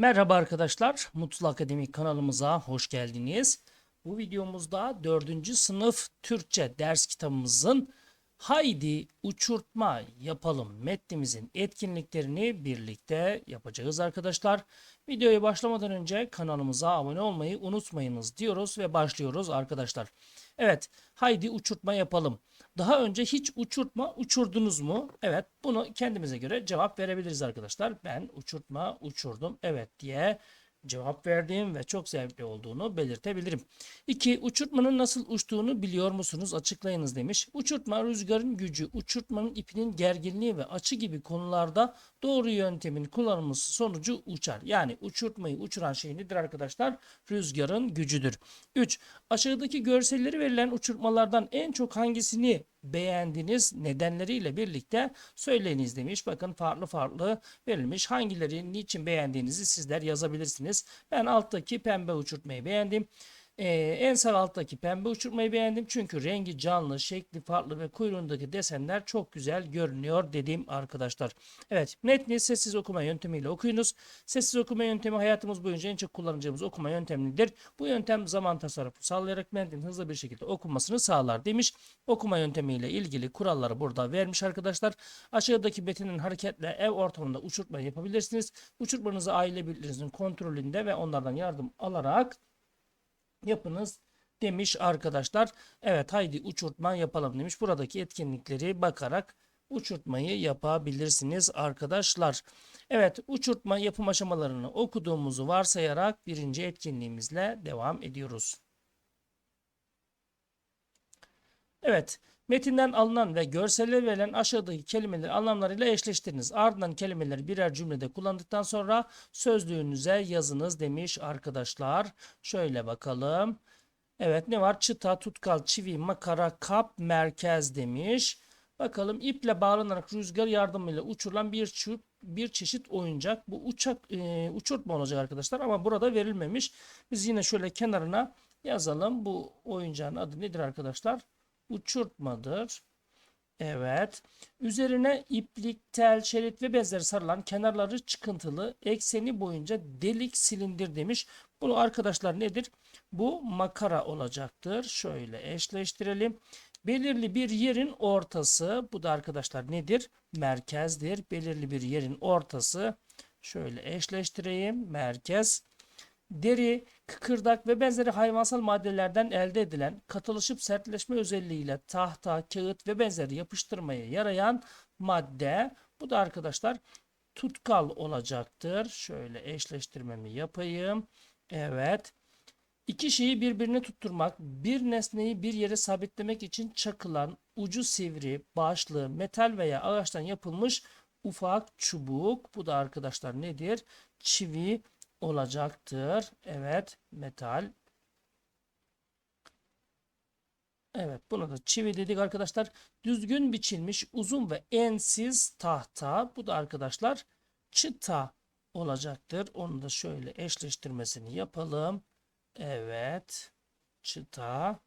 Merhaba arkadaşlar, Mutlu Akademik kanalımıza hoş geldiniz. Bu videomuzda 4. sınıf Türkçe ders kitabımızın Haydi Uçurtma Yapalım metnimizin etkinliklerini birlikte yapacağız arkadaşlar. Videoya başlamadan önce kanalımıza abone olmayı unutmayınız diyoruz ve başlıyoruz arkadaşlar. Evet, haydi uçurtma yapalım. Daha önce hiç uçurtma uçurdunuz mu? Evet, bunu kendimize göre cevap verebiliriz arkadaşlar. Ben uçurtma uçurdum evet diye cevap verdiğim ve çok zevkli olduğunu belirtebilirim. 2. Uçurtmanın nasıl uçtuğunu biliyor musunuz? Açıklayınız demiş. Uçurtma rüzgarın gücü, uçurtmanın ipinin gerginliği ve açı gibi konularda doğru yöntemin kullanılması sonucu uçar. Yani uçurtmayı uçuran şey nedir arkadaşlar? Rüzgarın gücüdür. 3. Aşağıdaki görselleri verilen uçurtmalardan en çok hangisini beğendiniz nedenleriyle birlikte söyleyiniz demiş. Bakın farklı farklı verilmiş. Hangileri niçin beğendiğinizi sizler yazabilirsiniz. Ben alttaki pembe uçurtmayı beğendim. Ee, en sağ alttaki pembe uçurtmayı beğendim. Çünkü rengi canlı, şekli farklı ve kuyruğundaki desenler çok güzel görünüyor dediğim arkadaşlar. Evet metni sessiz okuma yöntemiyle okuyunuz. Sessiz okuma yöntemi hayatımız boyunca en çok kullanacağımız okuma yöntemidir. Bu yöntem zaman tasarrufu sağlayarak metnin hızlı bir şekilde okunmasını sağlar demiş. Okuma yöntemiyle ilgili kuralları burada vermiş arkadaşlar. Aşağıdaki metinin hareketle ev ortamında uçurtma yapabilirsiniz. Uçurtmanızı aile birliğinizin kontrolünde ve onlardan yardım alarak yapınız demiş arkadaşlar. Evet haydi uçurtma yapalım demiş. Buradaki etkinlikleri bakarak uçurtmayı yapabilirsiniz arkadaşlar. Evet uçurtma yapım aşamalarını okuduğumuzu varsayarak birinci etkinliğimizle devam ediyoruz. Evet metinden alınan ve görselle verilen aşağıdaki kelimeleri anlamlarıyla eşleştiriniz. Ardından kelimeleri birer cümlede kullandıktan sonra sözlüğünüze yazınız demiş arkadaşlar. Şöyle bakalım. Evet ne var? Çıta, tutkal, çivi, makara, kap, merkez demiş. Bakalım iple bağlanarak rüzgar yardımıyla uçurulan bir çu- bir çeşit oyuncak. Bu uçak e, uçurtma olacak arkadaşlar ama burada verilmemiş. Biz yine şöyle kenarına yazalım. Bu oyuncağın adı nedir arkadaşlar? Uçurtmadır. Evet. Üzerine iplik, tel, şerit ve benzeri sarılan kenarları çıkıntılı ekseni boyunca delik silindir demiş. Bunu arkadaşlar nedir? Bu makara olacaktır. Şöyle eşleştirelim. Belirli bir yerin ortası. Bu da arkadaşlar nedir? Merkezdir. Belirli bir yerin ortası. Şöyle eşleştireyim. Merkez. Deri, kıkırdak ve benzeri hayvansal maddelerden elde edilen katılışıp sertleşme özelliğiyle tahta, kağıt ve benzeri yapıştırmaya yarayan madde. Bu da arkadaşlar tutkal olacaktır. Şöyle eşleştirmemi yapayım. Evet. İki şeyi birbirine tutturmak, bir nesneyi bir yere sabitlemek için çakılan ucu sivri, başlı, metal veya ağaçtan yapılmış ufak çubuk. Bu da arkadaşlar nedir? Çivi olacaktır. Evet, metal. Evet, buna da çivi dedik arkadaşlar. Düzgün biçilmiş uzun ve ensiz tahta. Bu da arkadaşlar çıta olacaktır. Onu da şöyle eşleştirmesini yapalım. Evet. Çıta.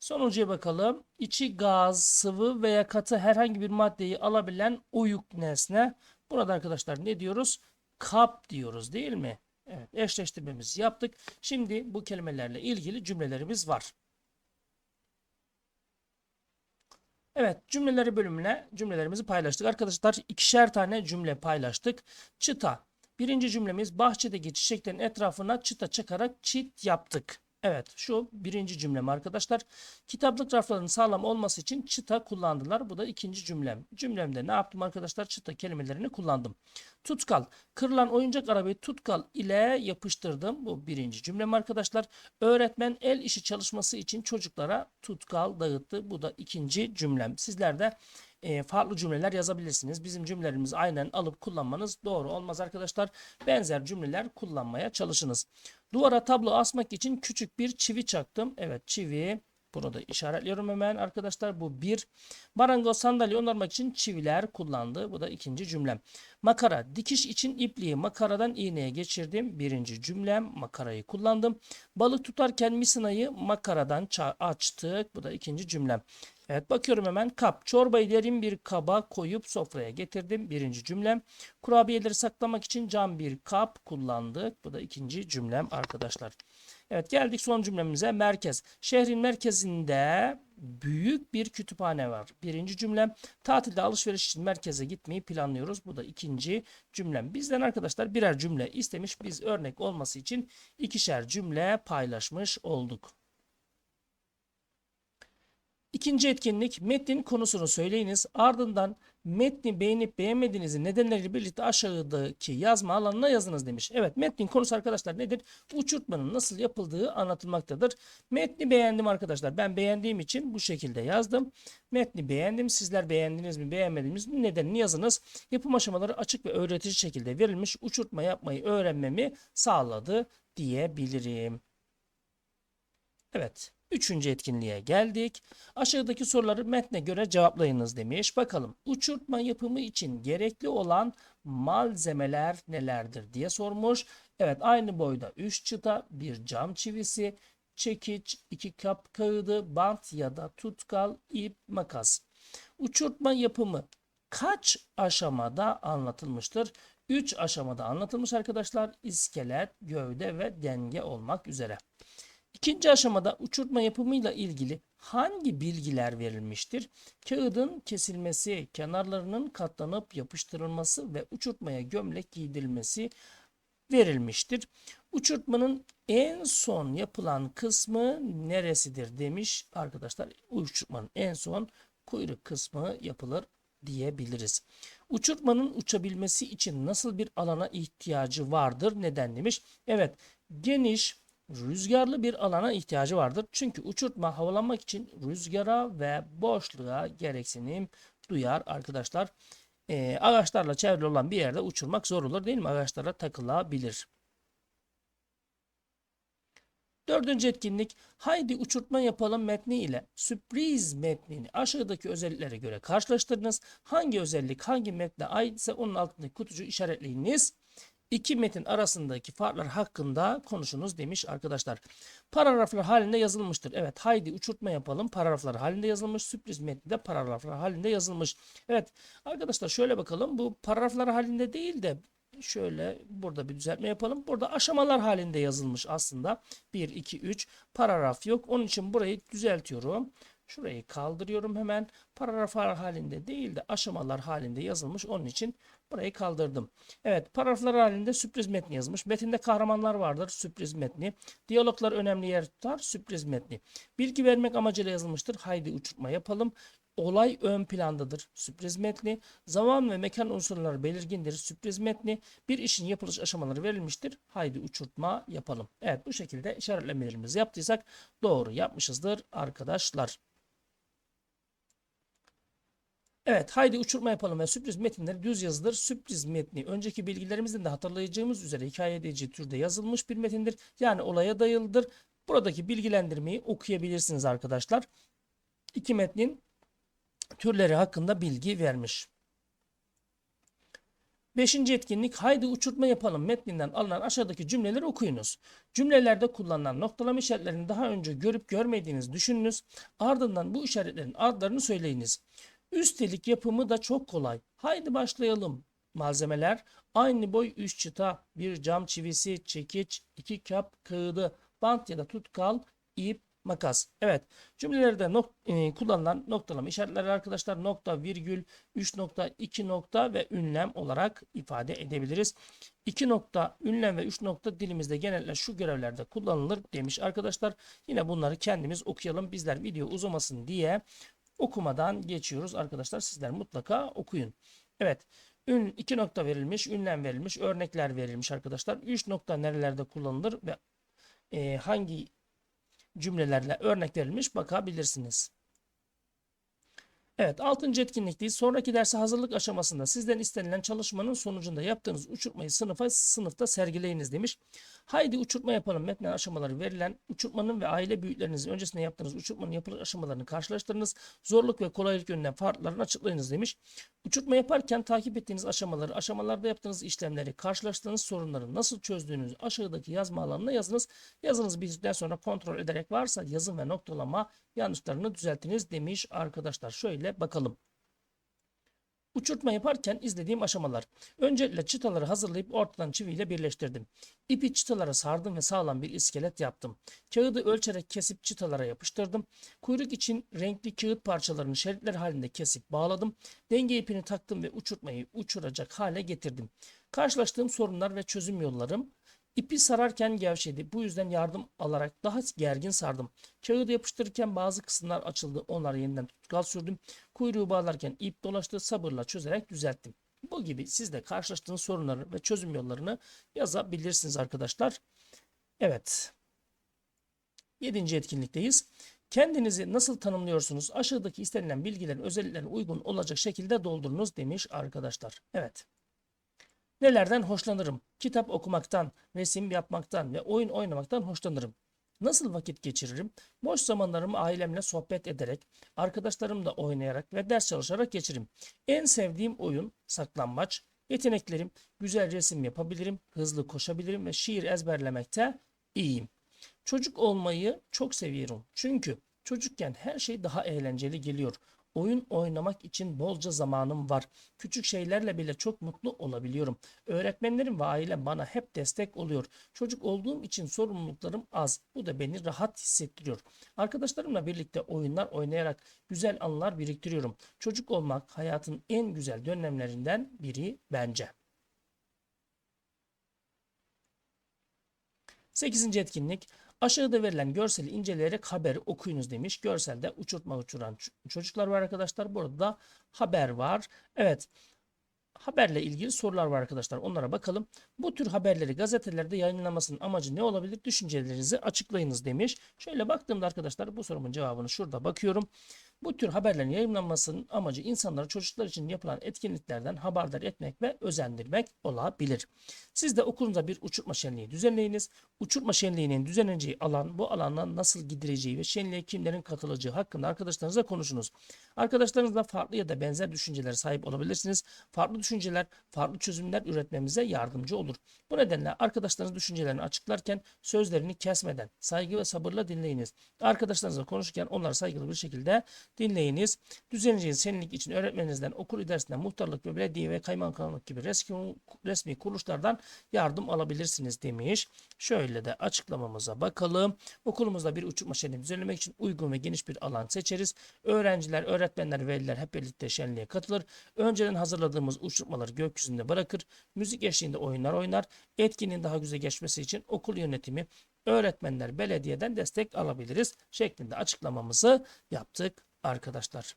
Sonuncuya bakalım. İçi gaz, sıvı veya katı herhangi bir maddeyi alabilen oyuk nesne. Burada arkadaşlar ne diyoruz? Kap diyoruz değil mi? Evet, eşleştirmemizi yaptık. Şimdi bu kelimelerle ilgili cümlelerimiz var. Evet, cümleleri bölümüne cümlelerimizi paylaştık. Arkadaşlar ikişer tane cümle paylaştık. Çıta. Birinci cümlemiz bahçedeki çiçeklerin etrafına çıta çakarak çit yaptık. Evet şu birinci cümlem arkadaşlar. Kitaplık raflarının sağlam olması için çıta kullandılar. Bu da ikinci cümlem. Cümlemde ne yaptım arkadaşlar? Çıta kelimelerini kullandım. Tutkal. Kırılan oyuncak arabayı tutkal ile yapıştırdım. Bu birinci cümlem arkadaşlar. Öğretmen el işi çalışması için çocuklara tutkal dağıttı. Bu da ikinci cümlem. Sizler de e, farklı cümleler yazabilirsiniz. Bizim cümlelerimizi aynen alıp kullanmanız doğru olmaz arkadaşlar. Benzer cümleler kullanmaya çalışınız. Duvara tablo asmak için küçük bir çivi çaktım. Evet çivi. Bunu da işaretliyorum hemen arkadaşlar. Bu bir. Marangoz sandalye onarmak için çiviler kullandı. Bu da ikinci cümlem. Makara. Dikiş için ipliği makaradan iğneye geçirdim. Birinci cümlem makarayı kullandım. Balık tutarken misinayı makaradan açtık. Bu da ikinci cümlem. Evet bakıyorum hemen kap. Çorbayı derin bir kaba koyup sofraya getirdim. Birinci cümlem. Kurabiyeleri saklamak için cam bir kap kullandık. Bu da ikinci cümlem arkadaşlar. Evet geldik son cümlemize. Merkez. Şehrin merkezinde büyük bir kütüphane var. Birinci cümlem. Tatilde alışveriş için merkeze gitmeyi planlıyoruz. Bu da ikinci cümlem. Bizden arkadaşlar birer cümle istemiş. Biz örnek olması için ikişer cümle paylaşmış olduk. İkinci etkinlik metnin konusunu söyleyiniz. Ardından metni beğenip beğenmediğinizi nedenleriyle birlikte aşağıdaki yazma alanına yazınız demiş. Evet metnin konusu arkadaşlar nedir? Uçurtmanın nasıl yapıldığı anlatılmaktadır. Metni beğendim arkadaşlar. Ben beğendiğim için bu şekilde yazdım. Metni beğendim. Sizler beğendiniz mi beğenmediniz mi nedenini yazınız. Yapım aşamaları açık ve öğretici şekilde verilmiş. Uçurtma yapmayı öğrenmemi sağladı diyebilirim. Evet. Üçüncü etkinliğe geldik. Aşağıdaki soruları metne göre cevaplayınız demiş. Bakalım uçurtma yapımı için gerekli olan malzemeler nelerdir diye sormuş. Evet aynı boyda 3 çıta, bir cam çivisi, çekiç, 2 kap kağıdı, bant ya da tutkal, ip, makas. Uçurtma yapımı kaç aşamada anlatılmıştır? 3 aşamada anlatılmış arkadaşlar. İskelet, gövde ve denge olmak üzere. İkinci aşamada uçurtma yapımıyla ilgili hangi bilgiler verilmiştir? Kağıdın kesilmesi, kenarlarının katlanıp yapıştırılması ve uçurtmaya gömlek giydirilmesi verilmiştir. Uçurtmanın en son yapılan kısmı neresidir demiş arkadaşlar. Uçurtmanın en son kuyruk kısmı yapılır diyebiliriz. Uçurtmanın uçabilmesi için nasıl bir alana ihtiyacı vardır? Neden demiş? Evet, geniş, rüzgarlı bir alana ihtiyacı vardır. Çünkü uçurtma havalanmak için rüzgara ve boşluğa gereksinim duyar arkadaşlar. Ee, ağaçlarla çevrili olan bir yerde uçurmak zor olur değil mi? Ağaçlara takılabilir. Dördüncü etkinlik haydi uçurtma yapalım metni ile sürpriz metnini aşağıdaki özelliklere göre karşılaştırınız. Hangi özellik hangi metne aitse onun altındaki kutucu işaretleyiniz. İki metin arasındaki farklar hakkında konuşunuz demiş arkadaşlar. Paragraflar halinde yazılmıştır. Evet haydi uçurtma yapalım. Paragraflar halinde yazılmış. Sürpriz metni de paragraflar halinde yazılmış. Evet arkadaşlar şöyle bakalım. Bu paragraflar halinde değil de şöyle burada bir düzeltme yapalım. Burada aşamalar halinde yazılmış aslında. 1, 2, 3 paragraf yok. Onun için burayı düzeltiyorum. Şurayı kaldırıyorum hemen. Paragraflar halinde değil de aşamalar halinde yazılmış. Onun için burayı kaldırdım. Evet paragraflar halinde sürpriz metni yazılmış. Metinde kahramanlar vardır. Sürpriz metni. Diyaloglar önemli yer tutar. Sürpriz metni. Bilgi vermek amacıyla yazılmıştır. Haydi uçurtma yapalım. Olay ön plandadır. Sürpriz metni. Zaman ve mekan unsurları belirgindir. Sürpriz metni. Bir işin yapılış aşamaları verilmiştir. Haydi uçurtma yapalım. Evet bu şekilde işaretlemelerimizi yaptıysak doğru yapmışızdır arkadaşlar. Evet haydi uçurma yapalım ve sürpriz metinleri düz yazılır. Sürpriz metni önceki bilgilerimizden de hatırlayacağımız üzere hikaye edici türde yazılmış bir metindir. Yani olaya dayalıdır. Buradaki bilgilendirmeyi okuyabilirsiniz arkadaşlar. İki metnin türleri hakkında bilgi vermiş. Beşinci etkinlik haydi uçurtma yapalım metninden alınan aşağıdaki cümleleri okuyunuz. Cümlelerde kullanılan noktalama işaretlerini daha önce görüp görmediğinizi düşününüz. Ardından bu işaretlerin adlarını söyleyiniz. Üstelik yapımı da çok kolay. Haydi başlayalım. Malzemeler aynı boy 3 çıta, bir cam çivisi, çekiç, 2 kap kağıdı, bant ya da tutkal, ip, makas. Evet cümlelerde nok e, kullanılan noktalama işaretleri arkadaşlar nokta, virgül, 3 nokta, 2 nokta ve ünlem olarak ifade edebiliriz. 2 nokta, ünlem ve 3 nokta dilimizde genellikle şu görevlerde kullanılır demiş arkadaşlar. Yine bunları kendimiz okuyalım. Bizler video uzamasın diye okumadan geçiyoruz arkadaşlar. Sizler mutlaka okuyun. Evet. Ün, iki nokta verilmiş, ünlem verilmiş, örnekler verilmiş arkadaşlar. Üç nokta nerelerde kullanılır ve e, hangi cümlelerle örnek verilmiş bakabilirsiniz. Evet 6. etkinlikteyiz. Sonraki derse hazırlık aşamasında sizden istenilen çalışmanın sonucunda yaptığınız uçurtmayı sınıfa sınıfta sergileyiniz demiş. Haydi uçurtma yapalım. Metnen aşamaları verilen uçurtmanın ve aile büyüklerinizin öncesinde yaptığınız uçurtmanın yapılış aşamalarını karşılaştırınız. Zorluk ve kolaylık yönünden farklarını açıklayınız demiş. Uçurtma yaparken takip ettiğiniz aşamaları, aşamalarda yaptığınız işlemleri, karşılaştığınız sorunları nasıl çözdüğünüzü aşağıdaki yazma alanına yazınız. Yazınız bitirdikten sonra kontrol ederek varsa yazım ve noktalama yanlışlarını düzeltiniz demiş arkadaşlar. Şöyle bakalım. Uçurtma yaparken izlediğim aşamalar. Öncelikle çıtaları hazırlayıp ortadan çiviyle birleştirdim. İpi çıtalara sardım ve sağlam bir iskelet yaptım. Kağıdı ölçerek kesip çıtalara yapıştırdım. Kuyruk için renkli kağıt parçalarını şeritler halinde kesip bağladım. Denge ipini taktım ve uçurtmayı uçuracak hale getirdim. Karşılaştığım sorunlar ve çözüm yollarım İpi sararken gevşedi. Bu yüzden yardım alarak daha gergin sardım. Kağıdı yapıştırırken bazı kısımlar açıldı. Onları yeniden tutkal sürdüm. Kuyruğu bağlarken ip dolaştı. Sabırla çözerek düzelttim. Bu gibi siz de karşılaştığınız sorunları ve çözüm yollarını yazabilirsiniz arkadaşlar. Evet. Yedinci etkinlikteyiz. Kendinizi nasıl tanımlıyorsunuz? Aşağıdaki istenilen bilgilerin özelliklerine uygun olacak şekilde doldurunuz demiş arkadaşlar. Evet. Nelerden hoşlanırım? Kitap okumaktan, resim yapmaktan ve oyun oynamaktan hoşlanırım. Nasıl vakit geçiririm? Boş zamanlarımı ailemle sohbet ederek, arkadaşlarımla oynayarak ve ders çalışarak geçiririm. En sevdiğim oyun saklambaç. Yeteneklerim güzel resim yapabilirim, hızlı koşabilirim ve şiir ezberlemekte iyiyim. Çocuk olmayı çok seviyorum. Çünkü çocukken her şey daha eğlenceli geliyor. Oyun oynamak için bolca zamanım var. Küçük şeylerle bile çok mutlu olabiliyorum. Öğretmenlerim ve ailem bana hep destek oluyor. Çocuk olduğum için sorumluluklarım az. Bu da beni rahat hissettiriyor. Arkadaşlarımla birlikte oyunlar oynayarak güzel anılar biriktiriyorum. Çocuk olmak hayatın en güzel dönemlerinden biri bence. 8. etkinlik Aşağıda verilen görseli inceleyerek haberi okuyunuz demiş. Görselde uçurtma uçuran çocuklar var arkadaşlar. Burada da haber var. Evet. Haberle ilgili sorular var arkadaşlar. Onlara bakalım. Bu tür haberleri gazetelerde yayınlamasının amacı ne olabilir? Düşüncelerinizi açıklayınız demiş. Şöyle baktığımda arkadaşlar bu sorumun cevabını şurada bakıyorum. Bu tür haberlerin yayınlanmasının amacı insanları çocuklar için yapılan etkinliklerden haberdar etmek ve özendirmek olabilir. Siz de okulunuzda bir uçurtma şenliği düzenleyiniz. Uçurtma şenliğinin düzenleneceği alan, bu alana nasıl gidileceği ve şenliğe kimlerin katılacağı hakkında arkadaşlarınızla konuşunuz. Arkadaşlarınızla farklı ya da benzer düşüncelere sahip olabilirsiniz. Farklı düşünceler, farklı çözümler üretmemize yardımcı olur. Bu nedenle arkadaşlarınız düşüncelerini açıklarken sözlerini kesmeden saygı ve sabırla dinleyiniz. Arkadaşlarınızla konuşurken onları saygılı bir şekilde dinleyiniz. Düzenleyeceğiniz şenlik için öğretmeninizden, okul idaresinden, muhtarlık ve belediye ve kaymakamlık gibi resmi, resmi kuruluşlardan yardım alabilirsiniz demiş. Şöyle de açıklamamıza bakalım. Okulumuzda bir uçurtma şenliği düzenlemek için uygun ve geniş bir alan seçeriz. Öğrenciler, öğretmenler, veliler hep birlikte şenliğe katılır. Önceden hazırladığımız uçurtmaları gökyüzünde bırakır. Müzik eşliğinde oyunlar oynar. Etkinliğin daha güzel geçmesi için okul yönetimi, öğretmenler, belediyeden destek alabiliriz şeklinde açıklamamızı yaptık arkadaşlar.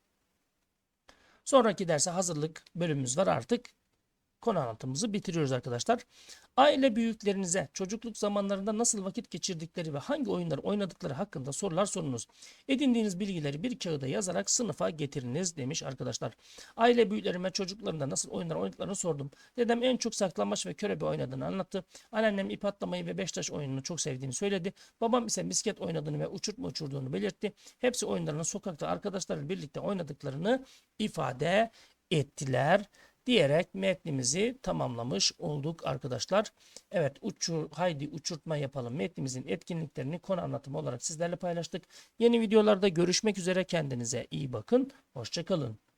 Sonraki derse hazırlık bölümümüz var artık konu anlatımımızı bitiriyoruz arkadaşlar. Aile büyüklerinize çocukluk zamanlarında nasıl vakit geçirdikleri ve hangi oyunları oynadıkları hakkında sorular sorunuz. Edindiğiniz bilgileri bir kağıda yazarak sınıfa getiriniz demiş arkadaşlar. Aile büyüklerime çocuklarında nasıl oyunlar oynadıklarını sordum. Dedem en çok saklanmaç ve körebe oynadığını anlattı. Anneannem ip atlamayı ve beştaş oyununu çok sevdiğini söyledi. Babam ise misket oynadığını ve uçurtma uçurduğunu belirtti. Hepsi oyunlarını sokakta arkadaşlarıyla birlikte oynadıklarını ifade ettiler diyerek metnimizi tamamlamış olduk arkadaşlar. Evet uçur, haydi uçurtma yapalım metnimizin etkinliklerini konu anlatımı olarak sizlerle paylaştık. Yeni videolarda görüşmek üzere kendinize iyi bakın. Hoşçakalın.